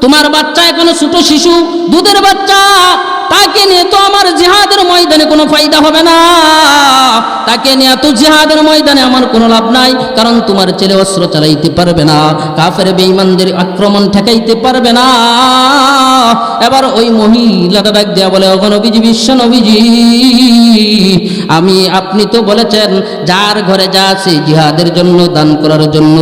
তোমার বাচ্চা এখনও ছোট শিশু দুধের বাচ্চা তাকে নিয়ে তো আমার জিহাদের ময়দানে কোনো ফায়দা হবে না। তাকে নিয়ে তো জিহাদের ময়দানে আমার কোনো লাভ নাই, কারণ তোমার ছেলে অস্ত্র চালাইতে পারবে না, কাফের বেঈমানদের আক্রমণ ঠেকাইতে পারবে না। এবার ওই মহিলাটা ডাক দেয়া বলে নবীজি, বিশ্ব নবীজি, আমি, আপনি তো বলেছেন, যার ঘরে যা আছে জিহাদের জন্য, দান করার জন্য,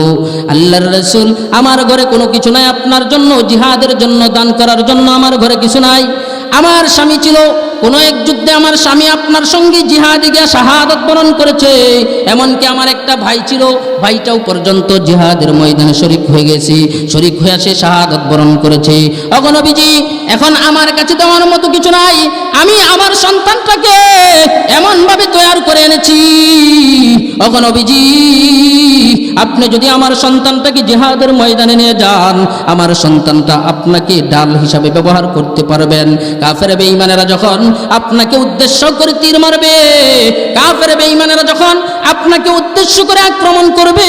আল্লাহর রসুল, আমার ঘরে কোনো কিছু নাই, আপনার জন্য, জিহাদের জন্য, দান করার জন্য আমার ঘরে কিছু নাই। আমার স্বামী ছিল কোন এক যুদ্ধে আমার স্বামী আপনার সঙ্গে জিহাদে গিয়া শাহাদত বরণ করেছে। এমনকি আমার একটা ভাই ছিল, ভাইটাও পর্যন্ত জিহাদের ময়দানে শরিক হয়ে গেছে। শরিক হয়ে সে শাহাদত বরণ করেছে। অগণবীজি এখন আমার কাছে দেওয়ার মতো কিছু নাই। আমি আমার সন্তানটাকে এমনভাবে তৈরি করে এনেছি। অগনবীজি আপনি যদি আমার সন্তানটাকে জিহাদের ময়দানে নিয়ে যান, আমার সন্তানটা আপনাকে ডাল হিসাবে ব্যবহার করতে পারবেন। কাফের বেঈমানেরা যখন আপনাকে উদ্দেশ্য করে তীর মারবে, কাফের বেঈমানেরা যখন আপনাকে উদ্দেশ্য করে আক্রমণ করবে,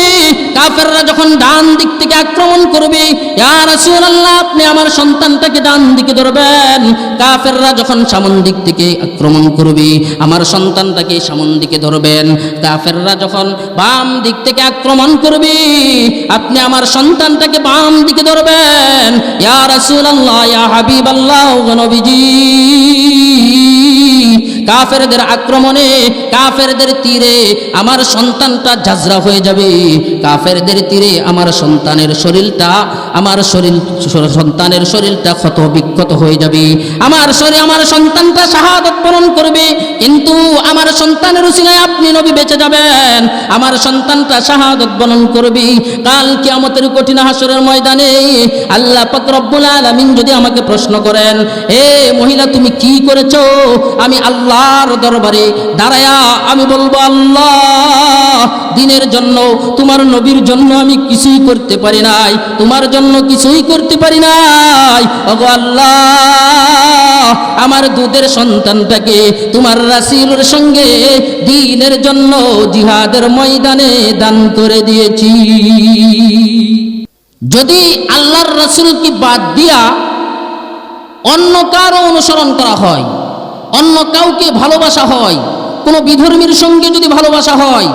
কাফেররা যখন ডান দিক থেকে আক্রমণ করবে, ইয়া রাসূলুল্লাহ, আপনি আমার সন্তানটাকে ডান দিকে ধরবেন। কাফেররা যখন সামন দিক থেকে আক্রমণ করবে, আমার সন্তানটাকে সামন দিকে ধরবেন। কাফেররা বাম দিক থেকে আক্রমণ করবে, আপনি আমার সন্তানটাকে বাম দিকে ধরবেন। কাফেরদের আক্রমণে, কাফেরদের তীরে আমার সন্তানটা ঝাঁঝরা হয়ে যাবে। কাফেরদের তীরে আমার সন্তানের শরীরটা আমার শরীর, সন্তানের শরীরটা ক্ষত বিক্ষত হয়ে যাবে। আমার শরীর, আমার সন্তানটা শাহাদত বরণ করবে। কিন্তু আমার সন্তানের উসিলায় আপনি নবী বেঁচে যাবেন। আমার সন্তানটা শাহাদত বরণ করবে। কাল কিয়ামতের কঠিন হাসরের ময়দানে আল্লাহ পাক রব্বুল আলামিন যদি আমাকে প্রশ্ন করেন, এ মহিলা, তুমি কি করেছ? আমি আল্লাহর দরবারে দাঁড়ায়া আমি বলব, আল্লাহ, দিনের জন্য, তোমার নবীর জন্য আমি কিছুই করতে পারি নাই। তোমার জন্য কিছুই করতে পারি নাই। ওগো আল্লাহ, আমার দুধের সন্তানটাকে তোমার রাসিলের সঙ্গে দিনের জন্য জিহাদের ময়দানে দান করে দিয়েছি। যদি আল্লাহর রসুলকে বাদ দিয়া অন্য কারও অনুসরণ করা হয়, অন্য কাউকে ভালোবাসা হয়, কোনো বিধর্মীর সঙ্গে যদি ভালোবাসা হয়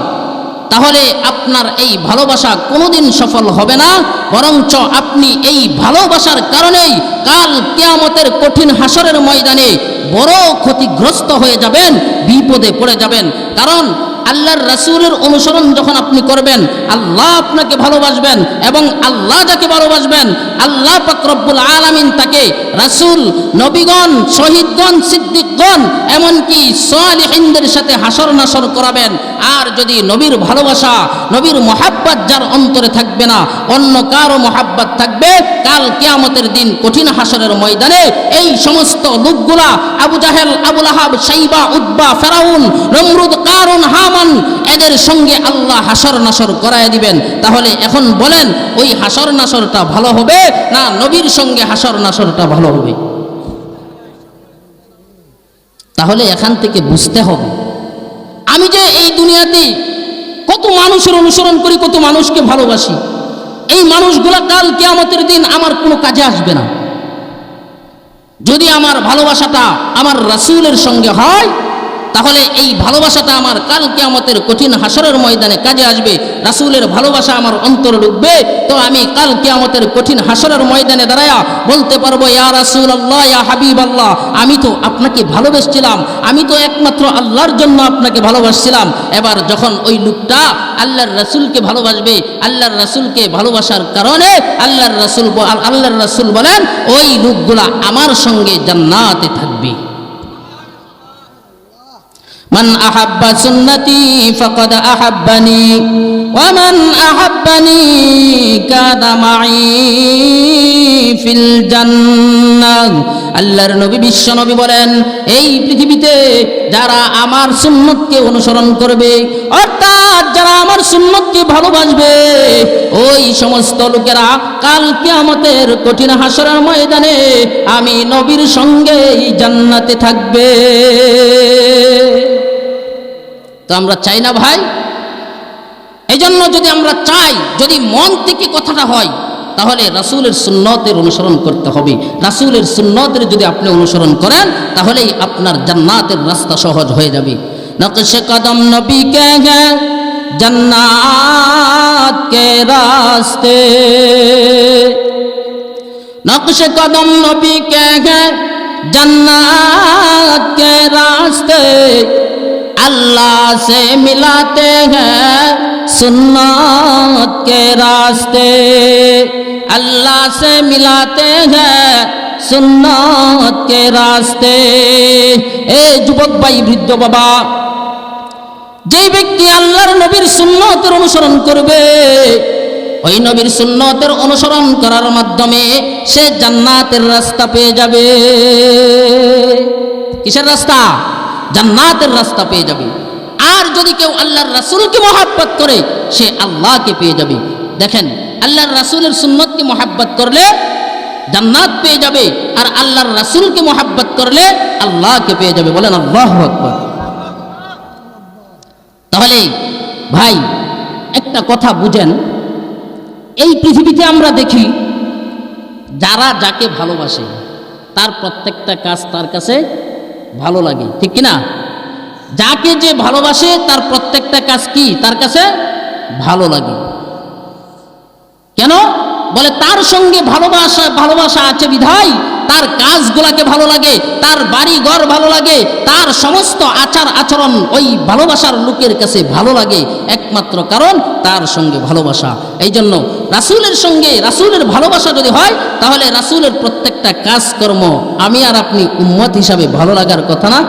তাহলে আপনার এই ভালোবাসা কোনোদিন সফল হবে না, বরঞ্চ আপনি এই ভালোবাসার কারণেই কাল কেয়ামতের কঠিন হাসরের ময়দানে বড় ক্ষতিগ্রস্ত হয়ে যাবেন, বিপদে পড়ে যাবেন। কারণ আল্লাহর রাসূলের অনুসরণ যখন আপনি করবেন, আল্লাহ আপনাকে ভালোবাসবেন এবং আল্লাহ যাকে ভালোবাসবেন, আল্লাহ পাক রব্বুল আলামিন তাকে রাসূল, নবীগণ, শহীদগণ, সিদ্দিকগণ, এমনকি সালিহিনদের সাথে হাসর নাসর করাবেন। আর যদি নবীর ভালোবাসা, নবীর মহাব্বত যার অন্তরে থাকবে না, অন্য কারও মহাব্বত থাকবে, কাল কেয়ামতের দিন কঠিন হাসরের ময়দানে এই সমস্ত লোকগুলা, আবু জাহেল, আবুল আহাব সাইবা উদ্বা ফেরাউন, নমরুদ, কারুন হামান এদের সঙ্গে আল্লাহ হাসর নাসর করায় দিবেন। তাহলে এখন বলেন, ওই হাসর নাসরটা ভালো হবে না নবীর সঙ্গে হাসর নাসরটা ভালো হবে? তাহলে এখান থেকে বুঝতে হবে, আমি যে এই দুনিয়াতে কত মানুষের অনুসরণ করি, কত মানুষকে ভালোবাসি, এই মানুষগুলা কাল কেয়ামতের দিন আমার কোনো কাজে আসবে না। যদি আমার ভালোবাসাটা আমার রাসূলের সঙ্গে হয় তাহলে এই ভালোবাসাটা আমার কাল কেয়ামতের কঠিন হাসরের ময়দানে কাজে আসবে, রাসূলের ভালোবাসা আমার অন্তরে ঢুকবে। তো আমি কাল কেয়ামতের কঠিন হাসরের ময়দানে দাঁড়ায়া বলতে পারব, ইয়া রাসূল আল্লাহ ইয়া হাবিব আল্লাহ আমি তো আপনাকে ভালোবেসছিলাম, আমি তো একমাত্র আল্লাহর জন্য আপনাকে ভালোবাসছিলাম। এবার যখন ওই লোকটা আল্লাহর রাসূলকে ভালোবাসবে, আল্লাহর রাসূলকে ভালোবাসার কারণে আল্লাহর রাসূল আল্লাহর রাসূল বলেন, ওই লোকগুলা আমার সঙ্গে জান্নাতে থাকবে। মান আহাব্বা সুন্নতি ফকদ أحبني ومن أحبني كاد معي ফিল الجنة আল্লাহর নবী, বিশ্ব নবী বলেন, এই পৃথিবীতে যারা আমার সুন্নতকে অনুসরণ করবে, অর্থাৎ যারা আমার সুন্নতকে ভালোবাসবে, ওই সমস্ত লোকেরা কাল কিয়ামতের কঠিন হাসরের ময়দানে আমি নবীর সঙ্গেই জান্নাতে থাকবে। তো আমরা চাই না ভাই? এই জন্য যদি আমরা চাই, যদি মন থেকে কথাটা হয়, তাহলে রাসুলের সুন্নতের অনুসরণ করতে হবে। রাসুলের সুন্নতের যদি আপনি অনুসরণ করেন, তাহলেই আপনার জান্নাতের রাস্তা সহজ হয়ে যাবে। নকশে কদম নবী কে হ্যাঁ কে রাস্তে। কদম নবী কে হ্যাঁ জন্নাত কে রাস্তে। अल्लाह से मिलाते हैं सुन्नत के रास्ते अल्लाह से मिलाते हैं सुन्नत के रास्ते ए যুবক ভাই বৃদ্ধ বাবা যে ব্যক্তি আল্লাহর নবীর সুন্নতের অনুসরণ করবে ওই নবীর সুন্নতের অনুসরণ করার মাধ্যমে সে জান্নাতের রাস্তা পেয়ে যাবে কিসের রাস্তা জান্নাতের রাস্তা পেয়ে যাবে। আর যদি কেউ আল্লাহর রাসূলকে মহাব্বত করে, সে আল্লাহকে পেয়ে যাবে। দেখেন, আল্লাহর রাসূলের সুন্নতকে মহাব্বত করলে জান্নাত পেয়ে যাবে, আর আল্লাহর রাসূলকে মহাব্বত করলে আল্লাহকে পেয়ে যাবে। বলেন আল্লাহ আকবার। তাহলে, ভাই, একটা কথা বুঝেন, এই পৃথিবীতে আমরা দেখি, যারা যাকে ভালোবাসে, তার প্রত্যেকটা কাজ তার কাছে ভালো লাগে, ঠিক কিনা? যাকে যে ভালোবাসে, তার প্রত্যেকটা কাজ কি? তার কাছে ভালো লাগে। কেন? বলে, তার সঙ্গে ভালোবাসা ভালোবাসা আছে বিধায়, তার কাজগুলাকে ভালো লাগে, তার বাড়ি ঘর ভালো লাগে, তার সমস্ত আচার আচরণ ওই ভালোবাসার লোকের কাছে ভালো লাগে। একমাত্র কারণ তার সঙ্গে ভালোবাসা। এই জন্য রাসুলের সঙ্গে রাসুলের ভালোবাসা যদি হয়, তাহলে রাসুলের প্রত্যেকটা কাজকর্ম আমি আর আপনি উম্মত হিসাবে ভালো লাগার কথা না,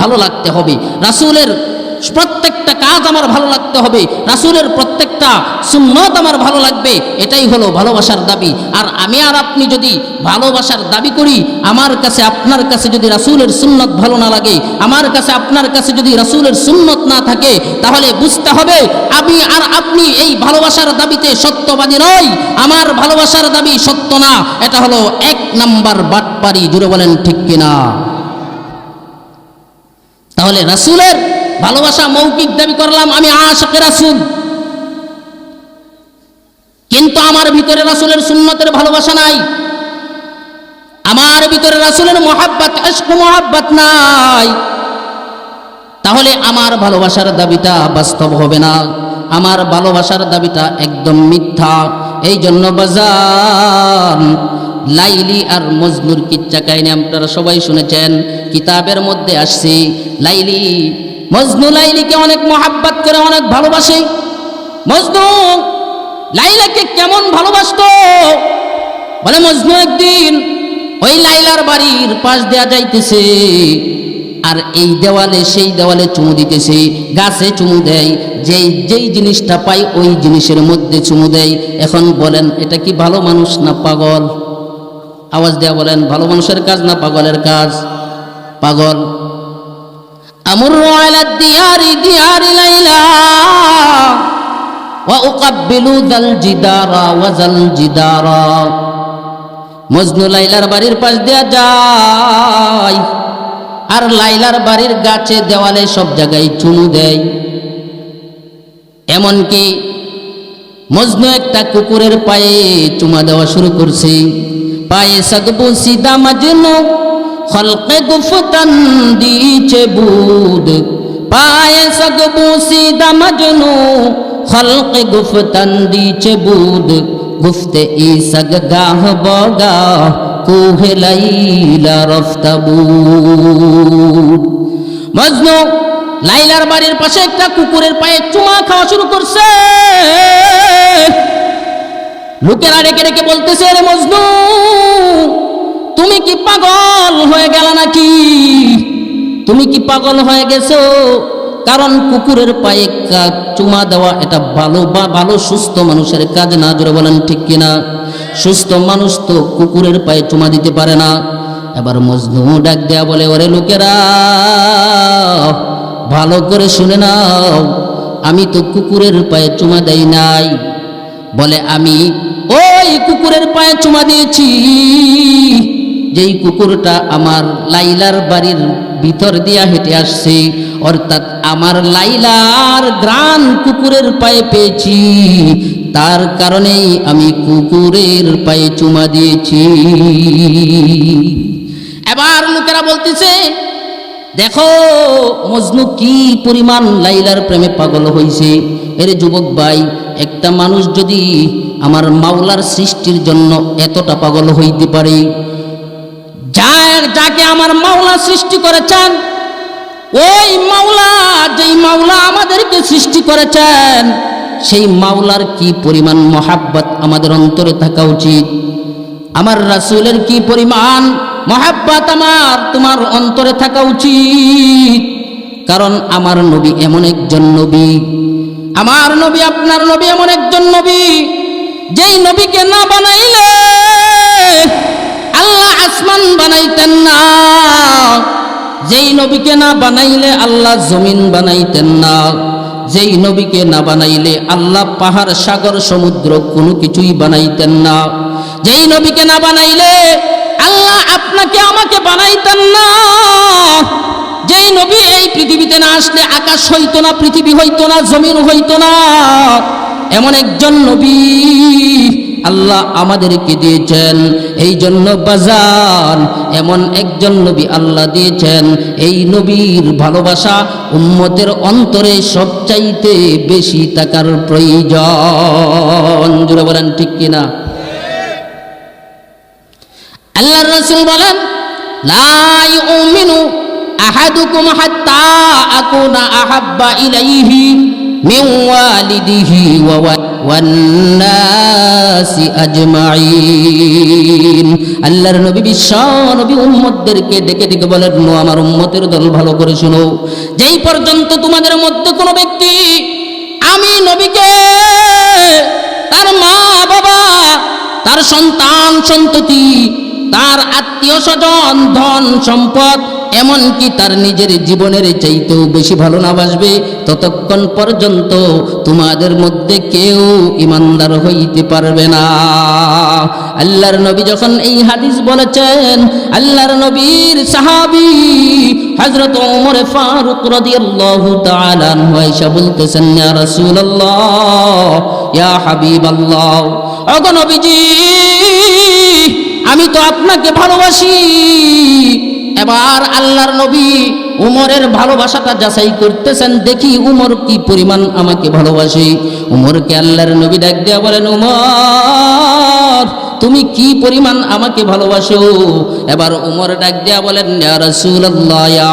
ভালো লাগতে হবে। রাসুলের প্রত্যেকটা কাজ আমার ভালো লাগতে হবে, রাসুলের প্রত্যেকটা সুন্নত আমার ভালো লাগবে, এটাই হলো ভালোবাসার দাবি। আর আমি আর আপনি যদি ভালোবাসার দাবি করি, আমার কাছে, আপনার কাছে যদি রাসুলের সুন্নত ভালো না লাগে, আমার কাছে, আপনার কাছে যদি রাসুলের সুন্নত না থাকে, তাহলে বুঝতে হবে আমি আর আপনি এই ভালোবাসার দাবিতে সত্যবাদী নয় আমার ভালোবাসার দাবি সত্য না, এটা হলো এক নাম্বার বাটপারি জুড়ে বলেন ঠিক কিনা? তাহলে রাসুলের ভালোবাসা, মৌখিক দাবি করলাম, আমি আশাকে রাসুল। কিন্তু আমার ভিতরে রাসুলের সুন্নতের ভালোবাসা নাই। আমার ভিতরে রাসুলের মহাব্বাত মহাব্বাত নাই। তাহলে আমার ভালোবাসার দাবিটা বাস্তব হবে না। আমার ভালোবাসার দাবিটা একদম মিথ্যা। এই জন্য বাজার লাইলি আর মজনুর কিচ্ছা কাহিনী আপনারা সবাই শুনেছেন। কিতাবের মধ্যে আসছি, লাইলি মজনু লাইলিকে অনেক মহাব্বত করে, অনেক ভালোবাসে। মজনু লাইলাকে কেমন ভালোবাসতো? বলে, মজনু একদিন ওই লাইলার বাড়ির পাশ দেয়া যাইতেছে আর এই দেওয়ালে সেই দেওয়ালে চুমু দিতেছে। গাছে চুমু দেয়, যেই যেই জিনিসটা পাই ওই জিনিসের মধ্যে চুমু দেয়। এখন বলেন, এটা কি ভালো মানুষ না পাগল? আওয়াজ দেয়া বলেন, ভালো মানুষের কাজ না পাগলের কাজ? পাগল أمر على الديار ديار ليلى وأقبل ذا الجدار وذا الجدار মজনু লাইলার বাড়ির পাশ দেয়া যায় আর লাইলার বাড়ির গাছে দেওয়ালে সব জায়গায় চুমু দেয় এমনকি মজনু একটা কুকুরের পায়ে চুমা দেওয়া শুরু করছে পায়ে সগবু সিদা মজনু খলকে গুফতন দিছে বুদ পায়ে সগবু সিদা মজনু খলকে গুফতন দিছে বুদ গুফতে ই সগ গাহ বগা কুহে লাইলা রফতাবুদ মজনু লাইলার বাড়ির পাশে একটা কুকুরের পায়ে চুমা খাওয়া শুরু করছে লোকেরা রেখে রেখে বলতেছে রে মজনু তুমি কি পাগল হয়ে গেল নাকি? তুমি কি পাগল হয়ে গেছো? কারণ কুকুরের পায়ে চুমা দেওয়া এটা ভালো বা ভালো সুস্থ মানুষের কাজ না, জোরে বলেন ঠিক কিনা? সুস্থ মানুষ তো কুকুরের পায়ে চুমা দিতে পারে না। এবার মজনু ডাক দেয়া বলে, ওরে লোকেরা, ভালো করে শুনে নাও। আমি তো কুকুরের পায়ে চুমা দেই নাই। বলে, আমি ওই কুকুরের পায়ে চুমা দিয়েছি। যেই কুকুরটা আমার লাইলার বাড়ির ভিতর দিয়া হেঁটে আসছে, অর্থাৎ আমার লাইলার গ্রান কুকুরের পায়ে পেয়েছি। তার কারণেই আমি কুকুরের পায়ে চুমা দিয়েছি। এবার লোকেরা বলতেছে, দেখো, মজনু কি পরিমাণ লাইলার প্রেমে পাগল হয়েছে এর যুবক ভাই, একটা মানুষ যদি আমার মাওলার সৃষ্টির জন্য এতটা পাগল হইতে পারে যাকে আমার মাওলা সৃষ্টি করেছেন। ওই মাওলা, যেই মাওলা আমাদেরকে সৃষ্টি করেছেন, সেই মাওলার কি পরিমাণ মহাব্বত আমাদের অন্তরে থাকা উচিত? আমার রাসূলের কি পরিমাণ মহাব্বত আমার তোমার অন্তরে থাকা উচিত? কারণ আমার নবী এমন একজন নবী। আমার নবী, আপনার নবী এমন একজন নবী, যেই নবীকে না বানাইলে আল্লাহ আসমান বানাইতেন না। যেই নবীকে না বানাইলে আল্লাহ জমিন বানাইতেন না। যেই নবীকে না বানাইলে আল্লাহ পাহাড়, সাগর, সমুদ্র কোনো কিছুই বানাইতেন না। যেই নবীকে না বানাইলে আল্লাহ আপনাকে, আমাকে বানাইতেন না। যেই নবী এই পৃথিবীতে না আসলে, আকাশ হইতো না, পৃথিবী হইতো না, জমিন হইতো না, এমন একজন নবী। আল্লাহ আমাদেরকে দিয়েছেন। এই জন্য বাজান, এমন একজন নবী আল্লাহ দিয়েছেন। এই নবীর ভালোবাসা উম্মতের অন্তরে সবচাইতে বেশি টাকার প্রয়োজন। জুড়ে বলেন, ঠিক কিনা আল্লাহ রসুল বলেন লাই আহাদুকুম হাত্তা আকুনা আহাব্বা ইলাইহি। ওয়া ওয়ান নাসি আজমাইন আল্লাহর নবী বিশ্ব নবী উম্মতদেরকে ডেকে ডেকে বলেন আমার উম্মতের দল ভালো করে শুনো। যেই পর্যন্ত তোমাদের মধ্যে কোনো ব্যক্তি আমি নবীকে, তার মা, বাবা, তার সন্তান, সন্ততি, তার আত্মীয় স্বজন, ধন, সম্পদ এমনকি তার নিজের জীবনের চাইতেও বেশি ভালো না বাসবে, ততক্ষণ পর্যন্ত তোমাদের মধ্যে কেউ ইমানদার হইতে পারবে না। আল্লাহর নবী যখন এই হাদিস বলেছেন, আল্লাহর নবীর সাহাবী হযরত ওমর ফারুক রাদিয়াল্লাহু তাআলা আয়েশা বলতেছেন, ইয়া রাসূলুল্লাহ, ইয়া হাবিবাল্লাহ ওগো আমি তো আপনাকে ভালোবাসি এবার আল্লাহর নবী উমরের ভালোবাসাটা যাচাই করতেছেন, দেখি উমর কি পরিমাণ আমাকে ভালোবাসে। উমরকে আল্লাহর নবী ডাক দেওয়া বলেন, উমর তুমি কি পরিমাণ আমাকে ভালোবাসো? এবার উমর ডাক দেয়া বলেন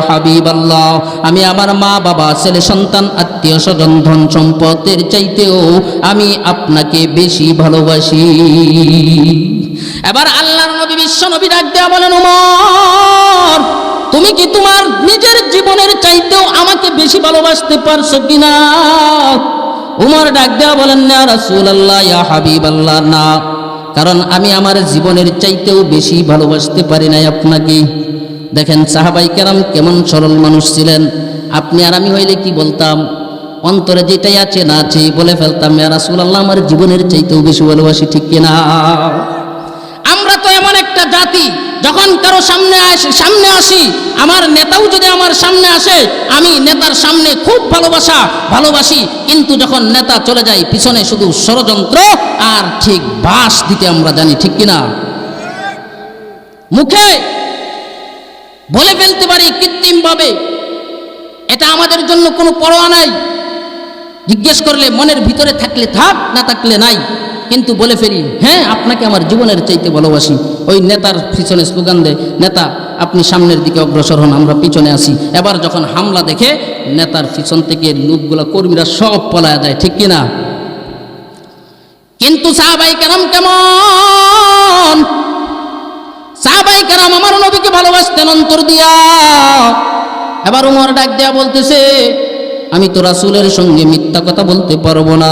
হাবিবাল্লাহ, আমি আমার মা, বাবা, ছেলে, সন্তান, আত্মীয়, স্বজন, ধন সম্পদের চাইতেও আমি আপনাকে বেশি ভালোবাসি। এবার আল্লাহর নবী, বিশ্ব নবী ডাক দেয়া বলেন, উমর, তুমি কি তোমার নিজের জীবনের চাইতেও আমাকে বেশি ভালোবাসতে পারছ কিনা? উমর ডাক দেয়া বলেন না রাসূলুল্লাহ, ইয়া হাবিবাল্লাহ, না। কারণ আমি আমার জীবনের চাইতেও বেশি ভালোবাসতে পারি নাই আপনাকে। দেখেন সাহাবাই কেরাম কেমন সরল মানুষ ছিলেন। আপনি আর আমি হইলে কি বলতাম? অন্তরে যেটাই আছে না আছে বলে ফেলতাম রাসূলুল্লাহ, আমার জীবনের চাইতেও বেশি ভালোবাসি ঠিক কিনা? আমরা তো এমন একটা জাতি যখন কারও সামনে আসে, সামনে আসি, আমার নেতাও যদি আমার সামনে আসে, আমি নেতার সামনে খুব ভালোবাসা, ভালোবাসি। কিন্তু যখন নেতা চলে যায়, পিছনে শুধু ষড়যন্ত্র আর ঠিক বাস দিতে আমরা জানি, ঠিক কিনা? মুখে বলে ফেলতে পারি কৃত্রিমভাবে, এটা আমাদের জন্য কোনো পরোয়া নাই। জিজ্ঞেস করলে মনের ভিতরে থাকলে থাক, না থাকলে নাই। কিন্তু বলে ফেলি হ্যাঁ আপনাকে আমার জীবনের চাইতে ভালোবাসি। ওই নেতার পিছনে স্লোগান দেয়, নেতা, আপনি সামনের দিকে অগ্রসর হন, আমরা পিছনে আসি এবার যখন হামলা দেখে নেতার পিছন থেকে লোকগুলা, কর্মীরা সব পলায়া যায়, ঠিক কিনা? কিন্তু সাহাবাই কেরাম কেমন? সাহাবাই কেরাম আমার নবীকে ভালোবাসতেন, অন্তর দিয়া। এবার উমর ডাক দেয়া বলতেছে আমি তো রাসূলের সঙ্গে মিথ্যা কথা বলতে পারব না।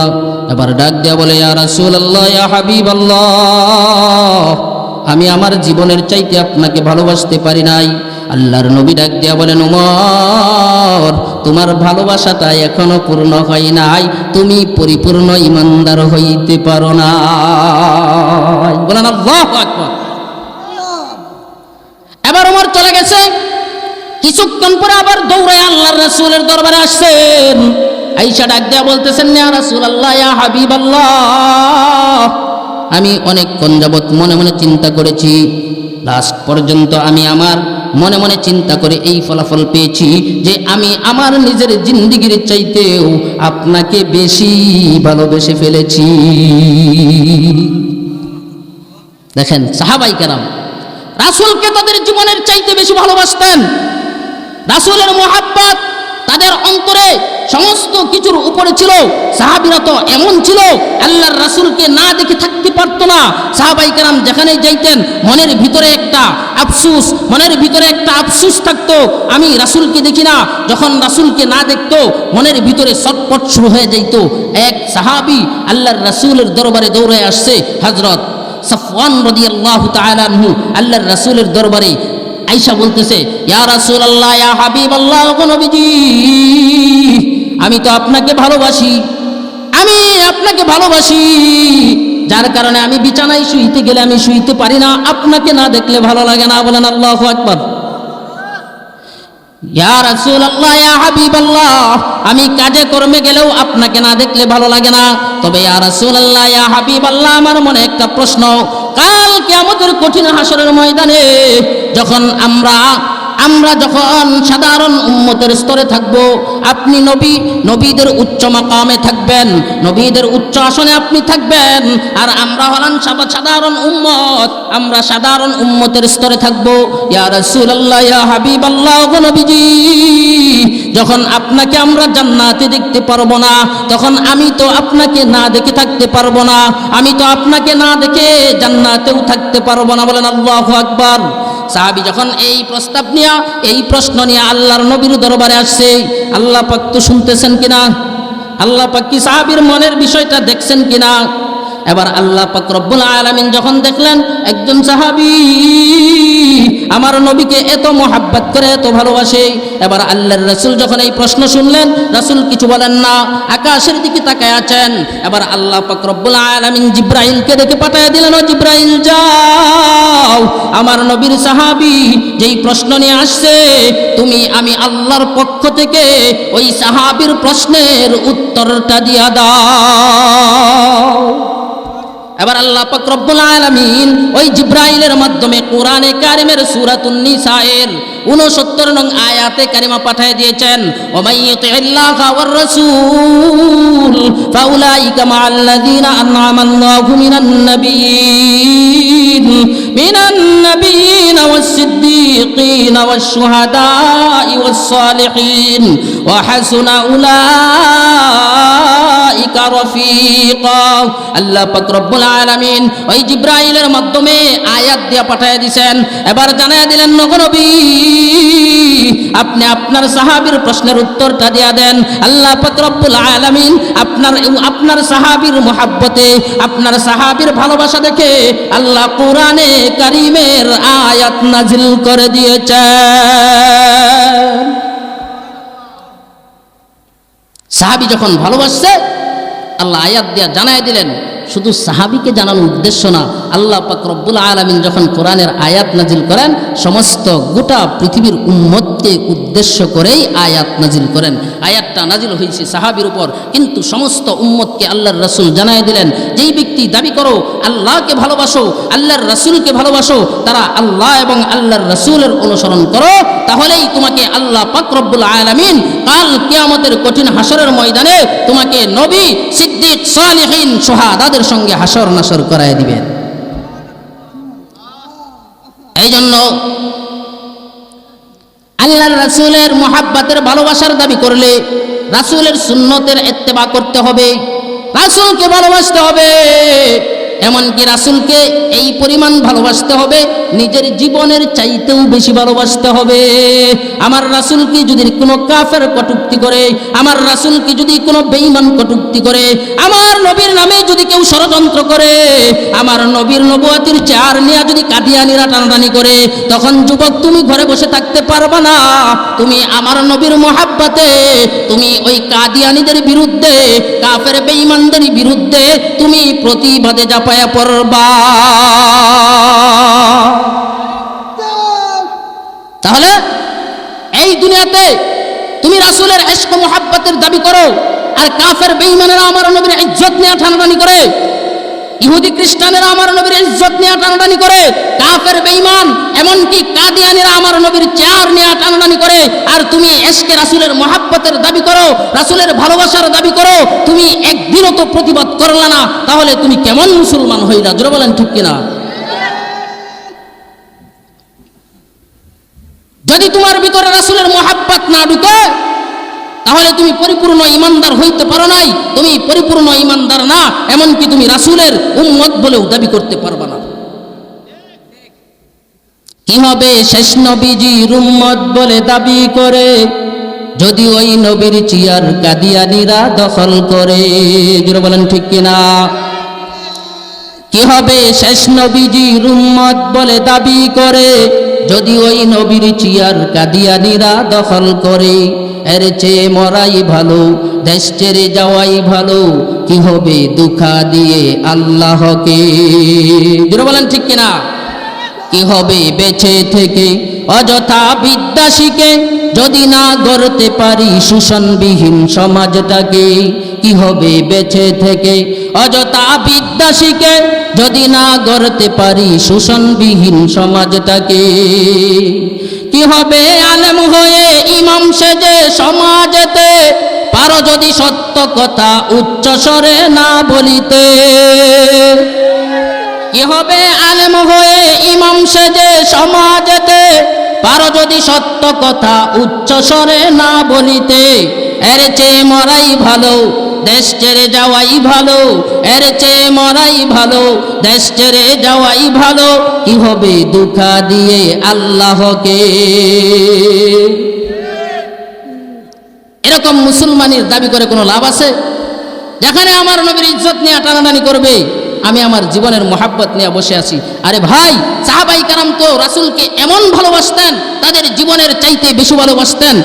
এবার ডাক দেয়া বলে, ইয়া রাসূলুল্লাহ, ইয়া হাবিবাল্লাহ। আমি আমার জীবনের চাইতে আপনাকে ভালোবাসতে পারি নাই। আল্লাহর নবী ডাক দেয়া বলেন, উমর, তোমার ভালোবাসাটা এখনও পূর্ণ হয় নাই। তুমি পরিপূর্ণ ইমানদার হইতে পারো না। আল্লাহু এবার উমর চলে গেছে। কিছুক্ষণ পরে আবার দৌড়ায় আল্লাহর রাসূলের দরবারে আসছেন। আইসা ডাক দেয়া বলতেছেন, ইয়া রাসূলুল্লাহ, ইয়া হাবিবাল্লাহ। আমি অনেকক্ষণ যাবৎ মনে মনে চিন্তা করেছি। লাস্ট পর্যন্ত আমি আমার মনে মনে চিন্তা করে এই ফলাফল পেয়েছি যে আমি আমার নিজের জিন্দিগির চাইতেও আপনাকে বেশি ভালোবেসে ফেলেছি। দেখেন, সাহাবাই কেরাম, রাসুলকে তাদের জীবনের চাইতে বেশি ভালোবাসতেন। রাসুলের মোহাব্বত তাদের অন্তরে সমস্ত কিছুর উপরে ছিল। সাহাবিরা তো এমন ছিল, আল্লাহর রাসুলকে না দেখে থাকতে পারতো না। সাহাবাই কেরাম যেখানে যাইতেন, মনের ভিতরে একটা আফসুস, মনের ভিতরে একটা আফসুস থাকতো, আমি রাসুলকে দেখি না। যখন রাসুলকে না দেখতো, মনের ভিতরে ছটপট শুরু হয়ে যাইত। এক সাহাবি আল্লাহর রাসুলের দরবারে দৌড়ে আসছে হজরত সফওয়ান রাদিয়াল্লাহু তাআলা আনহু, আল্লাহর রাসূলের দরবারে আয়েশা বলতেছে হাবিবাল্লাহ গো নবীজি, আমি তো আপনাকে ভালোবাসি, আমি আপনাকে ভালোবাসি। যার কারণে আমি বিছানায় শুইতে গেলে আমি শুইতে পারি না, আপনাকে না দেখলে ভালো লাগে না। বলেন আল্লাহু আকবার। আমি কাজে কর্মে গেলেও আপনাকে না দেখলে ভালো লাগে না। তবে আমার মনে একটা প্রশ্ন কাল কিয়ামতের কঠিন হাসরের ময়দানে যখন আমরা আমরা যখন সাধারণ উম্মতের স্তরে থাকব, আপনি নবী, নবীদের উচ্চ মাকামে থাকবেন, নবীদের উচ্চ আসনে আপনি থাকবেন, আর আমরা হলাম সাধারণ উম্মত, আমরা সাধারণ উম্মতের স্তরে থাকব। ইয়া রাসূলুল্লাহ, ইয়া হাবিবাল্লাহ নবীজি, যখন আপনাকে আমরা জান্নাতে দেখতে পারব না, তখন আমি তো আপনাকে না দেখে থাকতে পারব না, আমি তো আপনাকে না দেখে জান্নাতেও থাকতে পারব না, বলেন আল্লাহু আকবার। সাহাবি যখন এই প্রস্তাব নিয়ে এই প্রশ্ন নিয়ে আল্লাহর নবীর দরবারে আসছে। আল্লাহ পাক তো শুনতেছেন কিনা? আল্লাহ পাক কি সাহাবির মনের বিষয়টা দেখছেন কিনা? এবার আল্লাহ পাক রব্বুল আলামিন যখন দেখলেন একজন সাহাবী, আমার নবীকে এত মোহাব্বত করে, এত ভালোবাসে, এবার আল্লাহর রাসূল যখন এই প্রশ্ন শুনলেন, রাসূল কিছু বলেন না, আকাশের দিকে তাকায় আছেন, এবার আল্লাহ পাক রব্বুল আলামিন জিব্রাইলকে ডেকে পাঠিয়ে দিলেন, ও জিব্রাইল, যাও, আমার নবীর সাহাবী যেই প্রশ্ন নিয়ে আসছে, তুমি আমি আল্লাহর পক্ষ থেকে ওই সাহাবীর প্রশ্নের উত্তরটা দিয়া দাও। এবার আল্লাহ রব্বুল আলামিন ওই জিব্রাইলের মাধ্যমে কোরআনে কারিমের সূরাতুন নিসায়ের 69 নং আয়াতে কারিমা পাঠিয়ে দিয়েছেন, ওমাই ইউতিল্লাহা ওয়ার আল্লাহু আপনার সাহাবীর প্রশ্নের উত্তরটা দিয়া দেন। আল্লাহ পাক রব্বুল আপনার আপনার সাহাবীর মোহাব্বতে, আপনার সাহাবীর ভালোবাসা দেখে আল্লাহ কোরআনে কারিমের আয়াত নাজিল করে দিয়েছেন। সাহাবি যখন ভালোবাসছে আল্লাহ আয়াত দিয়া জানাই দিলেন শুধু সাহাবিকে জানানোর উদ্দেশ্য না, আল্লাহ পাক রব্বুল আলমিন যখন কোরআনের আয়াত নাজিল করেন, সমস্ত গোটা পৃথিবীর উম্মতকে উদ্দেশ্য করেই আয়াত নাজিল করেন। আয়াতটা নাজিল হয়েছে সাহাবির উপর, কিন্তু সমস্ত উম্মতকে আল্লাহর রাসূল জানায় দিলেন, যেই ব্যক্তি দাবি করো, আল্লাহকে ভালোবাসো, আল্লাহর রাসূলকে ভালোবাসো, তারা আল্লাহ এবং আল্লাহর রাসূলের অনুসরণ করো, তাহলেই তোমাকে আল্লাহ পাক রব্বুল আলামিন কাল কিয়ামতের কঠিন হাসরের ময়দানে তোমাকে নবী, সিদ্দিক, সালিহিন সোহাদাদের সঙ্গে হাসর নাসর করায় দিবেন। এই জন্য আল্লাহর রাসূলের মহাব্বাতের ভালোবাসার দাবি করলে রাসুলের সুন্নতের এত্তেবা করতে হবে, রাসূলকে ভালোবাসতে হবে। এমনকি রাসুলকে এই পরিমাণ ভালোবাসতে হবে, নিজের জীবনের চাইতেও বেশি ভালোবাসতে হবে। আমার রাসূলকে যদি কোনো কাফের কটুক্তি করে, আমার রাসূলকে যদি কোনো বেইমান কটুক্তি করে, আমার নবীর নামে যদি কেউ ষড়যন্ত্র করে, আমার নবীর নবুয়াতির চেয়ার নিয়ে যদি কাদিয়ানিরা টানাটানি করে, তখন যুবক তুমি ঘরে বসে থাকতে পারবা না। তুমি আমার নবীর মহাব্বাতে, তুমি ওই কাদিয়ানিদের বিরুদ্ধে, কাফের বেঈমানদের বিরুদ্ধে তুমি প্রতিবাদে জাপায়া পড়বা তাহলে এই দুনিয়াতে তুমি রাসুলের এশক মোহাব্বতের দাবি করো, আর কাফের বেঈমানেরা আমার নবীর ইজ্জত নিয়ে ঠানাটানি করে। ইহুদি খ্রিস্টানেরা আমার নবীর ইজ্জত নিয়ে টানাটানি করে, কাফের, বেঈমান, এমনকি কাদিয়ানিরা আমার নবীর চেয়ার নিয়ে টানাটানি করে, আর তুমি এসকে রাসূলের মহাব্বতের দাবি করো, রাসূলের ভালোবাসার দাবি করো, তুমি একদিনও তো প্রতিবাদ করলা না, তাহলে তুমি কেমন মুসলমান হইলা? জোরে বলেন ঠিক কিনা? যদি তোমার ভিতরে রাসূলের মহাব্বত না ঢুকে তাহলে তুমি পরিপূর্ণ ইমানদার হইতে পারো নাই। তুমি পরিপূর্ণ ইমানদার না, এমনকি তুমি রাসুলের উম্মত বলেও দাবি করতে পারবে না। কি হবে শেষ নবীজির উম্মত বলে দাবি করে? যদি ওই নবীর চিয়ার কাদিয়ানিরা দখল করে, জোরে বলেন ঠিক কিনা? কি হবে শেষ নবীজির উম্মত বলে দাবি করে? যদি ওই নবীর চিয়ার কাদিয়ানিরা দখল করে এর চেয়ে মরাই ভালো, দেশ ছেড়ে যাওয়াই ভালো। কি হবে দুঃখা দিয়ে আল্লাহকে? বলেন ঠিক কিনা? কি হবে বেঁচে থেকে? অযথা বিদ্যা শিখে যদি না গড়তে পারি শোষণবিহীন সমাজটাকে, কি হবে বেঁচে থেকে? অযথা বিদ্যা শিখে যদি না গড়তে পারি শোষণবিহীন সমাজটাকে কি হবে আলেম হয়ে ইমাম সেজে সমাজেতে? পারো যদি সত্য কথা উচ্চ স্বরে না বলিতে। কি হবে আলেম হয়ে ইমাম সেজে সমাজেতে? পারো যদি সত্য কথা উচ্চ স্বরে না বলিতে। এর চেয়ে মরাই ভালো দেশ ছেড়ে যাওয়াই ভালো, এর চেয়ে মরাই ভালো, দেশ ছেড়ে যাওয়াই ভালো, কি হবে দুঃখা দিয়ে আল্লাহকে? এরকম মুসলমানের দাবি করে কোনো লাভ আছে? যেখানে আমার নবীর ইজ্জত নিয়ে টানাটানি করবে আমি আমার জীবনের মোহাব্বত নিয়ে বসে আছি। আরে ভাই, সাহাবাই কারাম তো রাসুলকে এমন ভালোবাসতেন, তাদের জীবনের চাইতে বেশি ভালোবাসতেন।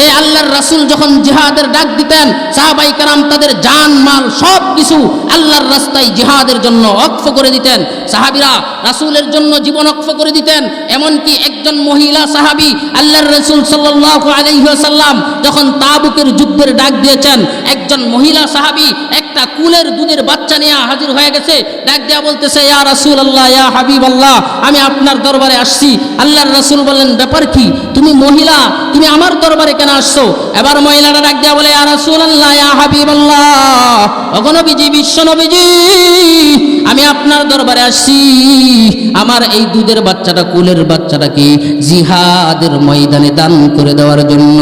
এই আল্লাহর রাসুল যখন জিহাদের ডাক দিতেন, সাহাবাই কারাম তাদের জান, মাল সব কিছু আল্লাহর রাস্তায় জিহাদের জন্য অক্ষ করে দিতেন। সাহাবিরা রাসুলের জন্য জীবন অক্ষ করে দিতেন, এমনকি একজন মহিলা সাহাবি আল্লাহর রসুল সাল্লাহ আলহিহাসাল্লাম যখন তাবুকের যুদ্ধের ডাক দিয়েছেন, একজন মহিলা সাহাবি একটা কুলের দুধের বাচ্চা নিয়ে হাজির হয়ে গেছে। ডাক দেয়া বলতেছে, ইয়া রাসূল আল্লাহ ইয়া হাবিব আল্লাহ আমি আপনার দরবারে আসছি। আল্লাহর রাসূল বললেন, ব্যাপার কি? তুমি মহিলা, তুমি আমার দরবারে কেন আসছো? এবার মহিলাটা ডাক দেয়া বলে, ইয়া রাসূল আল্লাহ ইয়া হাবিব আল্লাহ অগনবীজি বিশ্ব নবীজি, আমি আপনার দরবারে আসছি। আমার এই দুধের বাচ্চাটা, কুলের বাচ্চাটাকে জিহাদের ময়দানে দান করে দেওয়ার জন্য।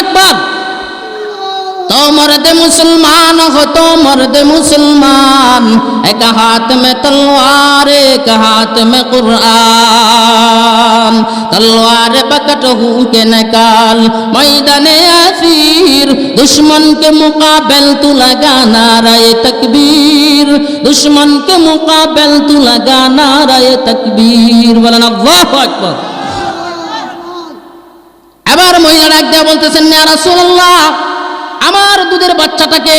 আকবার। तो मर्द मुसलमान हो तो मर्द मुसलमान एक हाथ में तलवार एक हाथ में कुरान तलवार पकड़ हूँ के निकाल मैदाने आसिर दुश्मन के मुकाबल तू लगा नाराय तकबीर दुश्मन के मुकाबल तू लगा नाराय तकबीर বলেন আল্লাহু আকবার এবার মহিলা ডাক দেয়া বলতেছেন ইয়া রাসূলুল্লাহ আমার দুধের বাচ্চাটাকে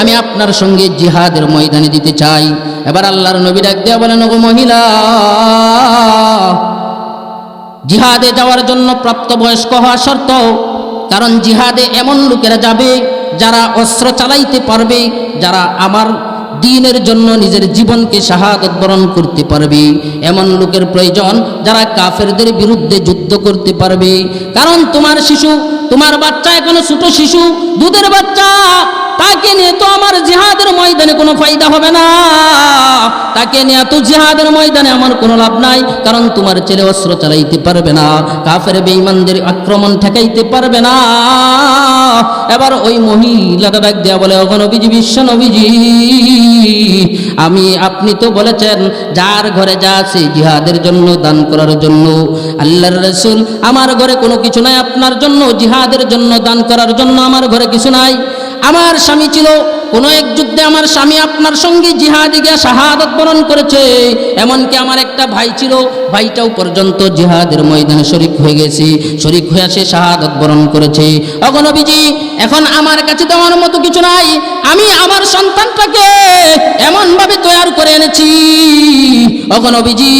আমি আপনার সঙ্গে জিহাদের ময়দানে দিতে চাই। এবার আল্লাহর নবী ডাক দেওয়া বলেন ও মহিলা, জিহাদে যাওয়ার জন্য প্রাপ্তবয়স্ক হওয়া শর্ত, কারণ জিহাদে এমন লোকেরা যাবে যারা অস্ত্র চালাইতে পারবে, যারা আমার দিনের জন্য নিজের জীবনকে শাহাদত বরণ করতে পারবে। এমন লোকের প্রয়োজন যারা কাফেরদের বিরুদ্ধে যুদ্ধ করতে পারবে। কারণ তোমার শিশু, তোমার বাচ্চা এখনও ছোট শিশু, দুধের বাচ্চা। তাকে নিয়ে তো আমার জিহাদের ময়দানে কোনো ফায়দা হবে না। তাকে নিয়ে তো জিহাদের ময়দানে আমার কোনো লাভ নাই, কারণ তোমার ছেলে অস্ত্র চালাইতে পারবে না, কাফের বেঈমানদের আক্রমণ ঠেকাইতে পারবে না। এবার ওই মহিলাটা ডাক দেয়া বলে অগনবীজি বিশ্ব নবীজি, আমি, আপনি তো বলেছেন যার ঘরে যা আছে জিহাদের জন্য, দান করার জন্য। আল্লাহর রসুল, আমার ঘরে কোনো কিছু নাই, আপনার জন্য, জিহাদের জন্য, দান করার জন্য আমার ঘরে কিছু নাই। আমার স্বামী ছিল, কোনো এক যুদ্ধে আমার স্বামী আপনার সঙ্গে জিহাদে গিয়া শাহাদত বরণ করেছে। এমনকি আমার একটা ভাই ছিল ভাইটাও পর্যন্ত জিহাদের ময়দানে শরিক হয়ে গেছে। শরিক হয়ে সে শাহাদত বরণ করেছে। অগনবীজি এখন আমার কাছে দেওয়ার মতো কিছু নাই। আমি আমার সন্তানটাকে এমনভাবে তৈরি করে এনেছি। অগনবীজি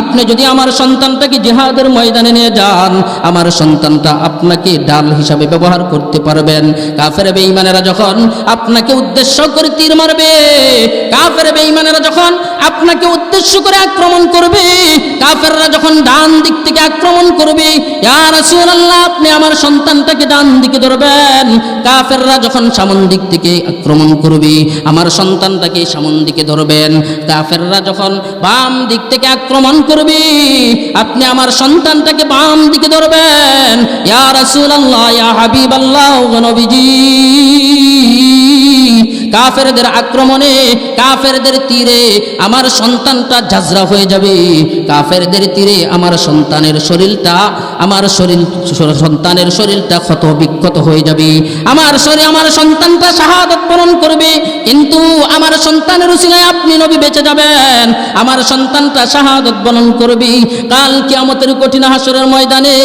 আপনি যদি আমার সন্তানটাকে জিহাদের ময়দানে নিয়ে যান, আমার সন্তানটা আপনাকে ডাল হিসাবে ব্যবহার করতে পারবেন। কাফের বেঈমানেরা যখন আপনাকে উদ্দেশ্য করে তীর মারবে, কাফের বেঈমানেরা যখন আপনাকে উদ্দেশ্য করে আক্রমণ করবে কাফেররা যখন ডান দিক থেকে আক্রমণ করবে, ইয়া রাসূলুল্লাহ, আপনি আমার সন্তানটাকে ডান দিকে ধরবেন। কাফেররা যখন সামন দিক থেকে আক্রমণ করবে, আমার সন্তানটাকে সামন দিকে ধরবেন। কাফেররা যখন বাম দিক থেকে আক্রমণ করবে, আপনি আমার সন্তানটাকে বাম দিকে ধরবেন। ইয়া রাসূলুল্লাহ, ইয়া হাবিবাল্লাহ নবীজি। কাফেরদের আক্রমণে কাফেরদের তীরে আমার সন্তানটা ঝাঁঝরা হয়ে যাবে। কাফেরদের তীরে আমার সন্তানের শরীরটা আমার শরীর, সন্তানের শরীরটা ক্ষত বিক্ষত হয়ে যাবে। আমার শরীর, আমার সন্তানটা শাহাদত বরণ করবে। কিন্তু আমার সন্তানের উসিলায় আপনি নবী বেঁচে যাবেন। আমার সন্তানটা শাহাদত বরণ করবে। কাল কিয়ামতের কঠিন হাসরের ময়দানে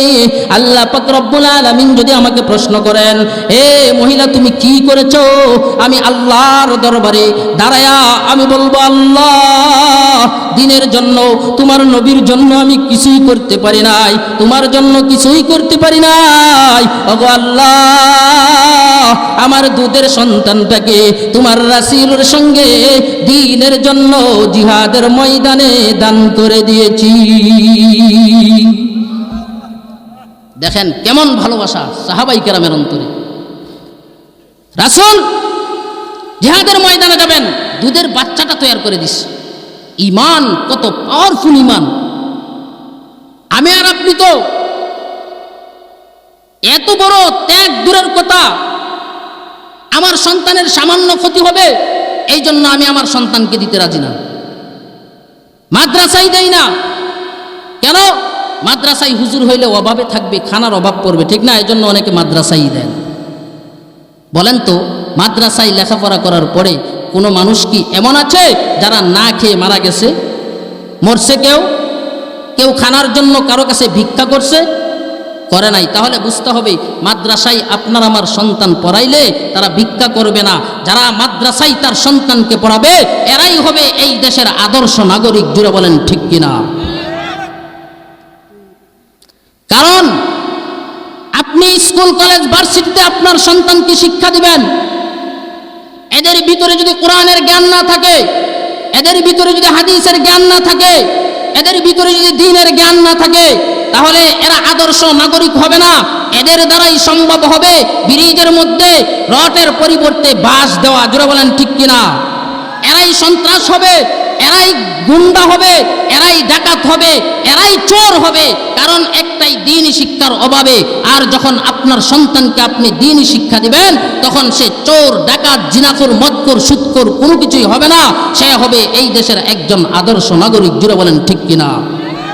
আল্লাহ পাক রব্বুল আলামিন যদি আমাকে প্রশ্ন করেন, এ মহিলা, তুমি কি করেছ? আমি আল্লাহর দরবারে দাঁড়ায়া আমি বলব, আল্লাহ, দিনের জন্য, তোমার নবীর জন্য আমি কিছুই করতে পারি নাই। তোমার জন্য কিছুই করতে পারি নাই। ওগো আল্লাহ, আমার দুধের সন্তানটাকে তোমার রাসিলের সঙ্গে দিনের জন্য জিহাদের ময়দানে দান করে দিয়েছি। দেখেন কেমন ভালোবাসা সাহাবাই কেরামের অন্তরে। রাসুল, জিহাদের ময়দানে যাবেন, দুধের বাচ্চাটা তৈরি করে দিস। ইমান, কত পাওয়ারফুল ইমান। আমি আর আপনি তো এত বড় ত্যাগ দূরের কথা। আমার সন্তানের সামান্য ক্ষতি হবে, এই জন্য আমি আমার সন্তানকে দিতে রাজি না। মাদ্রাসাই দেই না। কেন? মাদ্রাসায় হুজুর হইলে অভাবে থাকবে, খানার অভাব পড়বে, ঠিক না? এই জন্য অনেকে মাদ্রাসাই দেন। বলেন তো, মাদ্রাসায় লেখাপড়া করার পরে কোনো মানুষ কি এমন আছে যারা না খেয়ে মারা গেছে? মরছে কেউ? কেউ খানার জন্য কারও কাছে ভিক্ষা করছে? করে নাই। তাহলে বুঝতে হবে, মাদ্রাসায় আপনার আমার সন্তান পড়াইলে তারা ভিক্ষা করবে না। যারা মাদ্রাসায় তার সন্তানকে পড়াবে, এরাই হবে এই দেশের আদর্শ নাগরিক। জুড়ে বলেন ঠিক কিনা? কারণ, আপনি স্কুল, কলেজ, ভার্সিটিতে আপনার সন্তানকে শিক্ষা দিবেন। এদের ভিতরে যদি কোরআনের জ্ঞান না থাকে, এদের ভিতরে যদি হাদিসের জ্ঞান না থাকে এদের ভিতরে যদি দিনের জ্ঞান না থাকে, তাহলে এরা আদর্শ নাগরিক হবে না। এদের দ্বারাই সম্ভব হবে ব্রিজের মধ্যে রটের পরিবর্তে বাস দেওয়া। জোরে বলেন, ঠিক কিনা? এরাই সন্ত্রাস হবে, এরাই গুন্ডা হবে, এরাই ডাকাত হবে, এরাই চোর হবে। কারণ একটাই দিন শিক্ষার অভাবে, আর যখন আপনার সন্তানকে আপনি দিনই শিক্ষা দিবেন, তখন সে চোর, ডাকাত জিনাকুর মদকুর সুৎকুর কোনো কিছুই হবে না। সে হবে এই দেশের একজন আদর্শ নাগরিক। জুড়ে বলেন, ঠিক কিনা?